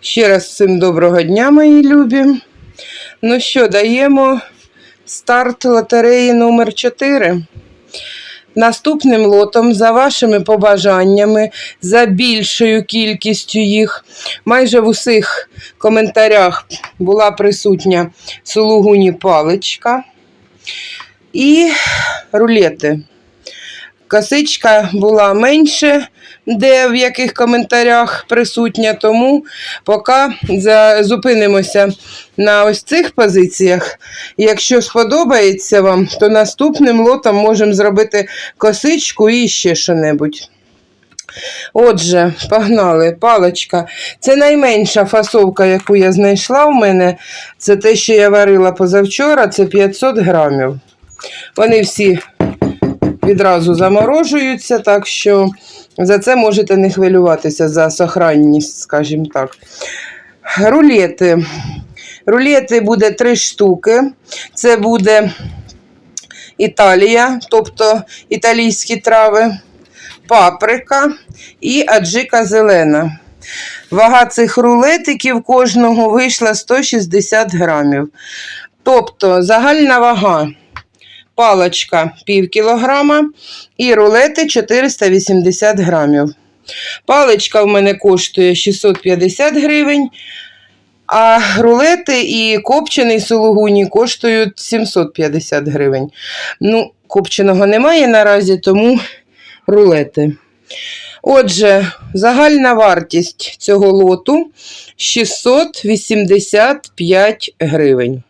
Ще раз всім доброго дня, мої любі. Ну що, даємо старт лотереї номер 4 Наступним лотом, за вашими побажаннями, за більшою кількістю їх, майже в усіх коментарях була присутня сулугуні паличка і рулети. Косичка була менше, де в яких коментарях присутня, тому поки зупинимося на ось цих позиціях. Якщо сподобається вам, то наступним лотом можемо зробити косичку і ще що-небудь. Отже, погнали, паличка. Це найменша фасовка, яку я знайшла в мене. Це те, що я варила позавчора, це 500 грамів. Вони всі відразу заморожуються, так що за це можете не хвилюватися за сохранність, скажімо так. Рулети. Рулети буде три штуки. Це буде Італія, тобто італійські трави, паприка і аджика зелена. Вага цих рулетиків кожного вийшла 160 грамів. Тобто загальна вага палочка пів кілограма і рулети 480 грамів. Паличка в мене коштує 650 гривень, а рулети і копчений сулугуні коштують 750 гривень. Ну, копченого немає наразі, тому рулети. Отже, загальна вартість цього лоту 685 гривень.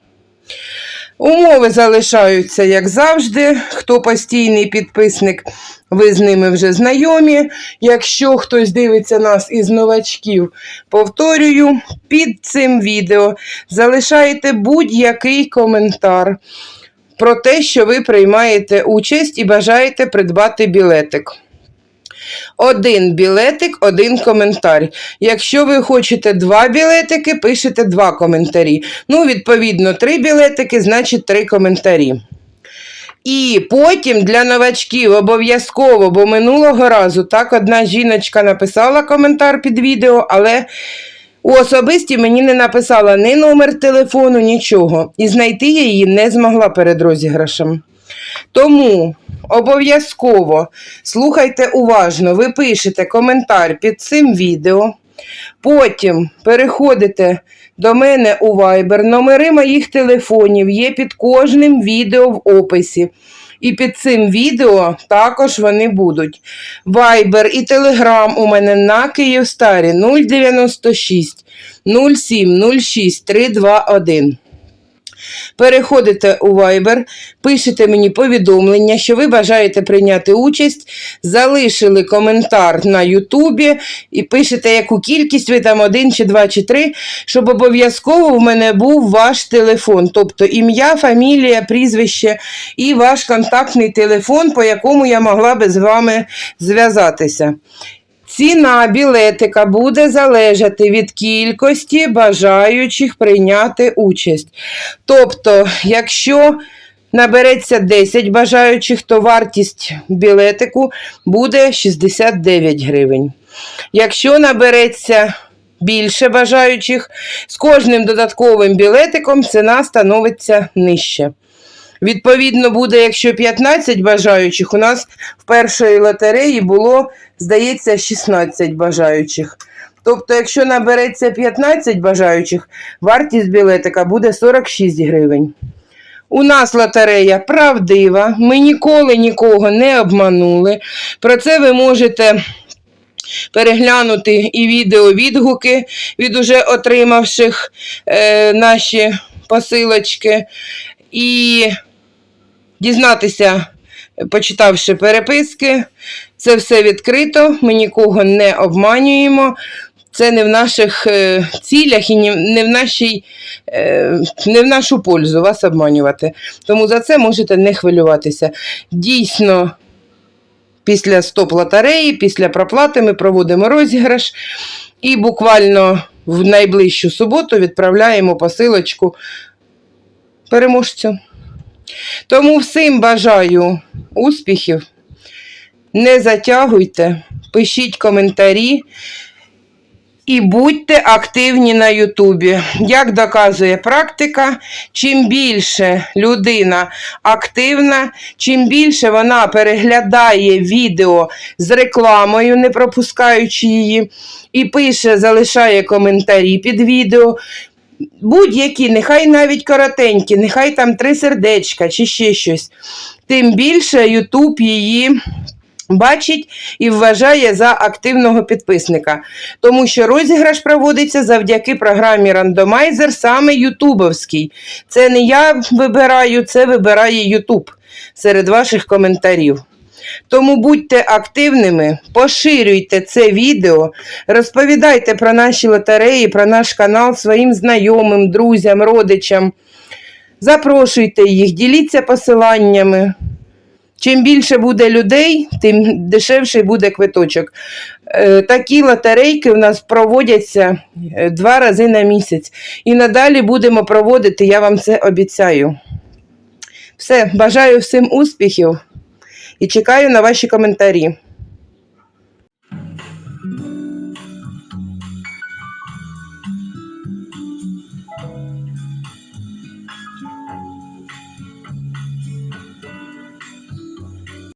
Умови залишаються, як завжди. Хто постійний підписник, ви з ними вже знайомі. Якщо хтось дивиться нас із новачків, повторюю, під цим відео залишайте будь-який коментар про те, що ви приймаєте участь і бажаєте придбати білетик. Один білетик, один коментар. Якщо ви хочете два білетики, пишете два коментарі. Ну, відповідно, три білетики, значить три коментарі. І потім для новачків обов'язково, бо минулого разу так одна жіночка написала коментар під відео, але у особисті мені не написала ні номер телефону, нічого. І знайти я її не змогла перед розіграшем. Тому обов'язково слухайте уважно, ви пишете коментар під цим відео. Потім переходите до мене у Viber. Номери моїх телефонів є під кожним відео в описі. І під цим відео також вони будуть. Viber і Telegram у мене на Київстарі 096 07 06 321. Переходите у Viber, пишете мені повідомлення, що ви бажаєте прийняти участь, залишили коментар на Ютубі і пишете, яку кількість ви там один, чи два, чи три, щоб обов'язково в мене був ваш телефон, тобто ім'я, фамілія, прізвище і ваш контактний телефон, по якому я могла би з вами зв'язатися. Ціна білетика буде залежати від кількості бажаючих прийняти участь. Тобто, якщо набереться 10 бажаючих, то вартість білетику буде 69 гривень. Якщо набереться більше бажаючих, з кожним додатковим білетиком ціна становиться нижче. Відповідно, буде, якщо 15 бажаючих, у нас в першої лотереї було, здається, 16 бажаючих. Тобто, якщо набереться 15 бажаючих, вартість білетика буде 46 гривень. У нас лотерея правдива, ми ніколи нікого не обманули. Про це ви можете переглянути і відео-відгуки від уже отримавших е, наші посилочки. І дізнатися, почитавши переписки, це все відкрито, ми нікого не обманюємо. Це не в наших е, цілях і не в, нашій, е, не в нашу пользу вас обманювати. Тому за це можете не хвилюватися. Дійсно, після стоп лотереї, після проплати ми проводимо розіграш. І буквально в найближчу суботу відправляємо посилочку переможцю. Тому всім бажаю успіхів. Не затягуйте, пишіть коментарі і будьте активні на Ютубі. Як доказує практика, чим більше людина активна, чим більше вона переглядає відео з рекламою, не пропускаючи її, і пише, залишає коментарі під відео. Будь-які, нехай навіть коротенькі, нехай там три сердечка чи ще щось. Тим більше Ютуб її бачить і вважає за активного підписника. Тому що розіграш проводиться завдяки програмі рандомайзер, саме ютубовський. Це не я вибираю, це вибирає Ютуб серед ваших коментарів. Тому будьте активними, поширюйте це відео, розповідайте про наші лотереї, про наш канал своїм знайомим, друзям, родичам. Запрошуйте їх, діліться посиланнями. Чим більше буде людей, тим дешевший буде квиточок. Е, Такі лотерейки в нас проводяться е, два рази на місяць. І надалі будемо проводити, я вам це обіцяю. Все, бажаю всім успіхів і чекаю на ваші коментарі.